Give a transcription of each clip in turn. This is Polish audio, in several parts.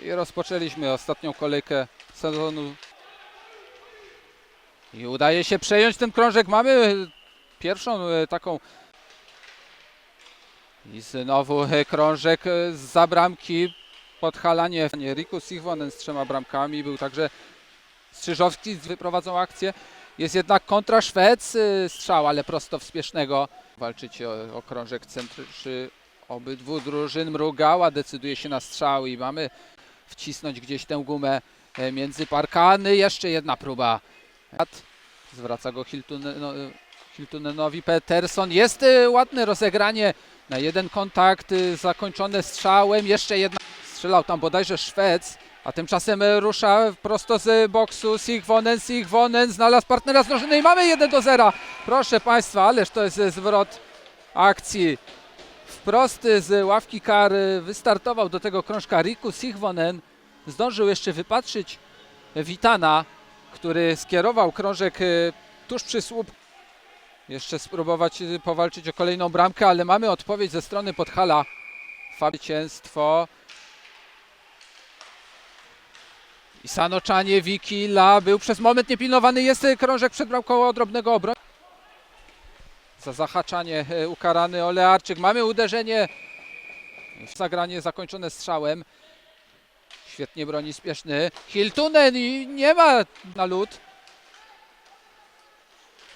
I rozpoczęliśmy ostatnią kolejkę sezonu. I udaje się przejąć ten krążek. Mamy pierwszą e, taką. I znowu e, krążek e, za bramki. Podhalanie Riku Sigvonen z trzema bramkami. Był także Strzyżowski wyprowadzą akcję. Jest jednak kontra Szwec. Strzał, ale prosto w spiesznego. Walczycie o, o krążek centrzy obydwu drużyn. Mrugała decyduje się na strzał i mamy wcisnąć gdzieś tę gumę e, między parkany. Jeszcze jedna próba. Zwraca go Hiltunen, no, Hiltunenowi Peterson. Jest e, ładne rozegranie na jeden kontakt, e, zakończone strzałem. Jeszcze jedna. Strzelał tam bodajże Szwec, a tymczasem rusza prosto z boksu Sigvonen. Sigvonen znalazł partnera z drużyny i mamy 1 do 0. Proszę Państwa, ależ to jest zwrot akcji. Wprost z ławki kar e, wystartował do tego krążka Riku Sigvonen. Zdążył jeszcze wypatrzyć Witana, który skierował krążek e, tuż przy słup. Jeszcze spróbować e, powalczyć o kolejną bramkę, ale mamy odpowiedź ze strony Podhala. Fabicielstwo. I Sanoczanie, Wikila był przez moment niepilnowany. Jest krążek przed bramką drobnego obrońcy. Za zahaczanie e, ukarany Olearczyk. Mamy uderzenie. Zagranie zakończone strzałem. Świetnie broni spieszny. Hiltunen i nie ma na lód.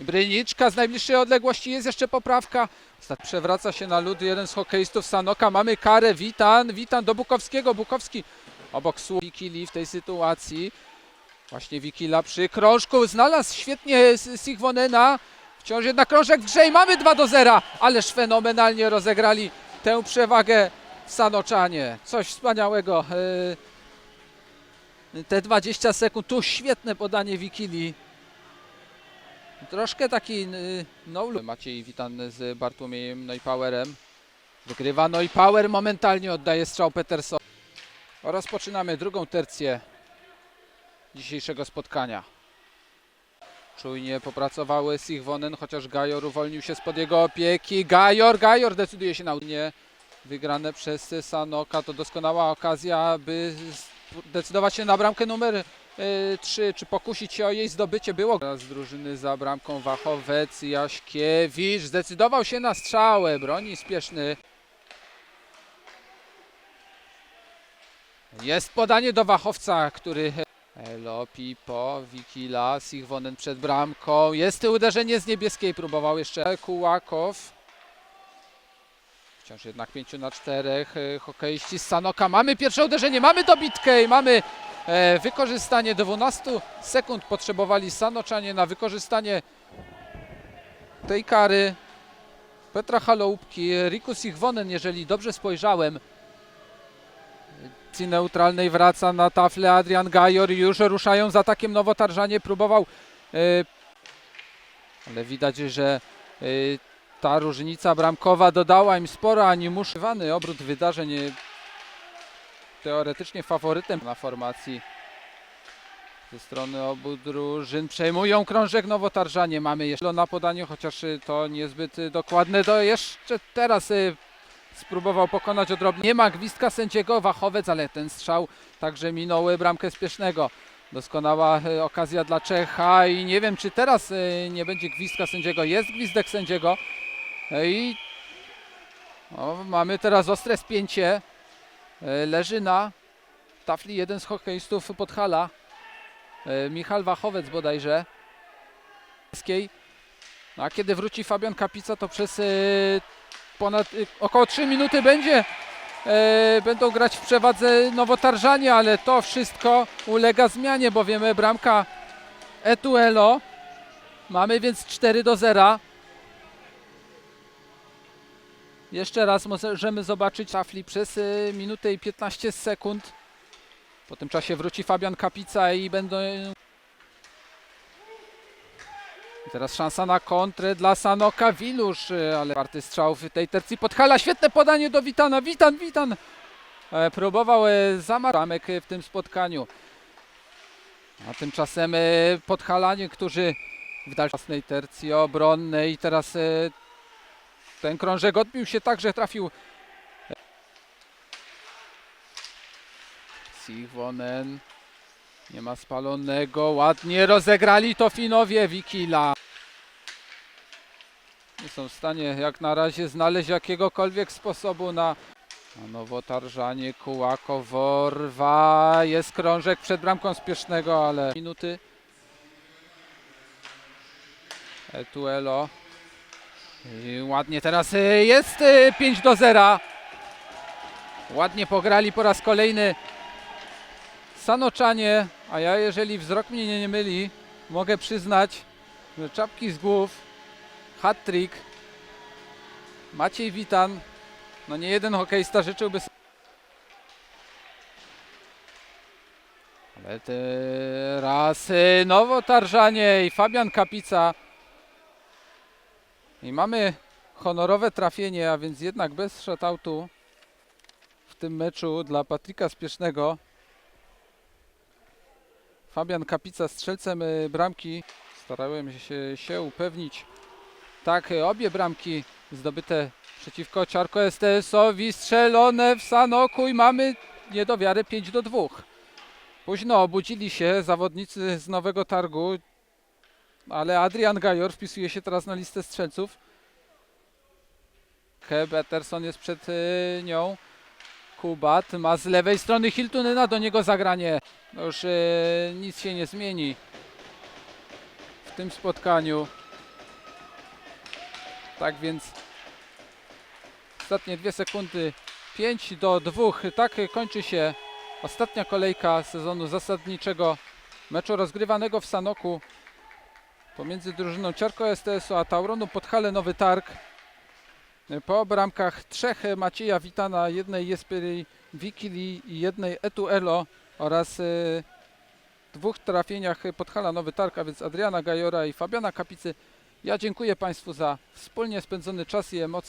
Bryniczka z najbliższej odległości jest jeszcze poprawka. Przewraca się na lód jeden z hokeistów Sanoka. Mamy karę. Witan. Witan do Bukowskiego. Bukowski obok Wikili w tej sytuacji. Właśnie Wikila przy krążku. Znalazł świetnie S- Sigvonena. Wciąż jednak krążek w grze i mamy 2 do 0. Ależ fenomenalnie rozegrali tę przewagę Sanoczanie. Coś wspaniałego. Yy, Te 20 sekund, tu świetne podanie Wikili. Troszkę taki yy, no. Maciej Witan z Bartłomiejem Neupowerem. Wygrywa Neupower, momentalnie oddaje strzał Peterson. Rozpoczynamy drugą tercję dzisiejszego spotkania. Czujnie popracowały Sigvonen, chociaż Gajor uwolnił się spod jego opieki. Gajor, Gajor decyduje się na nie wygrane przez Sanoka. To doskonała okazja, by decydować się na bramkę numer 3, czy pokusić się o jej zdobycie. Było z drużyny za bramką Wachowec, Jaśkiewicz. Zdecydował się na strzałę, broni spieszny. Jest podanie do Wachowca, który Elo, Pipo, Wikila, Sigvonen przed bramką. Jest uderzenie z niebieskiej, próbował jeszcze Kułakow. Wciąż jednak 5 na 4. Hokeiści z Sanoka. Mamy pierwsze uderzenie, mamy dobitkę i mamy e, wykorzystanie. 12 sekund potrzebowali Sanoczanie na wykorzystanie tej kary. Petra Haloupki, Riku Sigvonen, jeżeli dobrze spojrzałem. Akcji neutralnej wraca na taflę Adrian Gajor już ruszają z atakiem Nowotarżanie. Próbował, e, ale widać, że e, ta różnica bramkowa dodała im sporo animuszywany obrót wydarzeń. e, Teoretycznie faworytem na formacji ze strony obu drużyn. Przejmują krążek Nowotarżanie. Mamy jeszcze na podaniu, chociaż to niezbyt dokładne. To jeszcze teraz spróbował pokonać odrobnie. Nie ma gwizdka sędziego Wachowiec, ale ten strzał także minął bramkę spiesznego. Doskonała e, okazja dla Czecha i nie wiem, czy teraz e, nie będzie gwizdka sędziego. Jest gwizdek sędziego E, i o, mamy teraz ostre spięcie. Leży na tafli jeden z hokeistów Podhala. Michal Wachowiec bodajże. A kiedy wróci Fabian Kapica, to przez ponad y, około 3 minuty będzie e, będą grać w przewadze Nowotarżanie, ale to wszystko ulega zmianie, bowiem bramka Etuelo mamy więc 4 do 0. Jeszcze raz możemy zobaczyć tafli przez y, minutę i 15 sekund. Po tym czasie wróci Fabian Kapica i będą Teraz szansa na kontrę dla Sanoka Wilusz, y, ale warty strzał w tej tercji Podhala. Świetne podanie do Witana. Witan, Witan e, próbował e, zamaramek e, w tym spotkaniu. A tymczasem e, Podhalanie, którzy w dalszej tercji obronnej teraz e, ten krążek odbił się tak, że trafił Sigvonen. Nie ma spalonego. Ładnie rozegrali to Finowie. Wikila. Nie są w stanie jak na razie znaleźć jakiegokolwiek sposobu na, na nowotarżanie. Kułako, Worwa. Jest krążek przed bramką spiesznego, ale minuty. Etuelo. I ładnie teraz y, jest y, 5 do 0. Ładnie pograli po raz kolejny Sanoczanie, a ja jeżeli wzrok mnie nie, nie myli, mogę przyznać, że czapki z głów, hat-trick, Maciej Witan, no nie jeden hokeista życzyłby s- ale teraz nowo Tarżanie i Fabian Kapica i mamy honorowe trafienie, a więc jednak bez shutoutu w tym meczu dla Patryka Spiesznego. Fabian Kapica strzelcem y, bramki. Starałem się, się upewnić. Tak, y, obie bramki zdobyte przeciwko Ciarko STS-owi strzelone w Sanoku i mamy niedowiary 5 do 2. Późno obudzili się zawodnicy z Nowego Targu, ale Adrian Gajor wpisuje się teraz na listę strzelców. Ke Peterson jest przed y, nią. Kubat ma z lewej strony Hiltunyna do niego zagranie. No już y, nic się nie zmieni w tym spotkaniu. Tak więc ostatnie dwie sekundy 5 do 2. Tak kończy się ostatnia kolejka sezonu zasadniczego meczu rozgrywanego w Sanoku pomiędzy drużyną Ciarko STS-u a Tauronu Podhale Nowy Targ. Po bramkach trzech Macieja Witana, jednej Jespery Wikili i jednej Etuelo oraz y, dwóch trafieniach Podhala Nowy Targ, a więc Adriana Gajora i Fabiana Kapicy. Ja dziękuję Państwu za wspólnie spędzony czas i emocje.